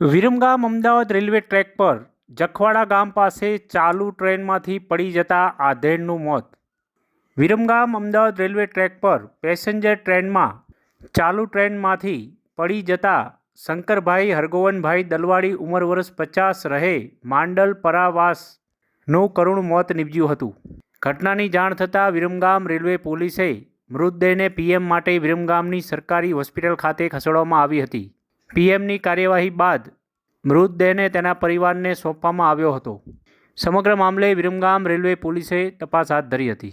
Viramgam Ahmedabad railway track પર જખવાડા ગામ પાસે ચાલુ ટ્રેનમાંથી પડી જતા આધેડનું મોત. વિરમગામ અમદાવાદ રેલવે ટ્રેક પર પેસેન્જર ટ્રેનમાં ચાલુ ટ્રેનમાંથી પડી જતા શંકરભાઈ હરગોવનભાઈ દલવાડી ઉંમર વર્ષ પચાસ રહે માંડલ પરાવાસનું કરુણ મોત નીપજ્યું હતું. ઘટનાની જાણ થતાં વિરમગામ રેલવે પોલીસે મૃતદેહને પીએમ માટે વિરમગામની સરકારી હોસ્પિટલ ખાતે ખસેડવામાં આવી હતી. પીએમની કાર્યવાહી બાદ મૃતદેહને તેના પરિવારને સોંપવામાં આવ્યો હતો. સમગ્ર મામલે વિરમગામ રેલવે પોલીસે તપાસ હાથ ધરી હતી.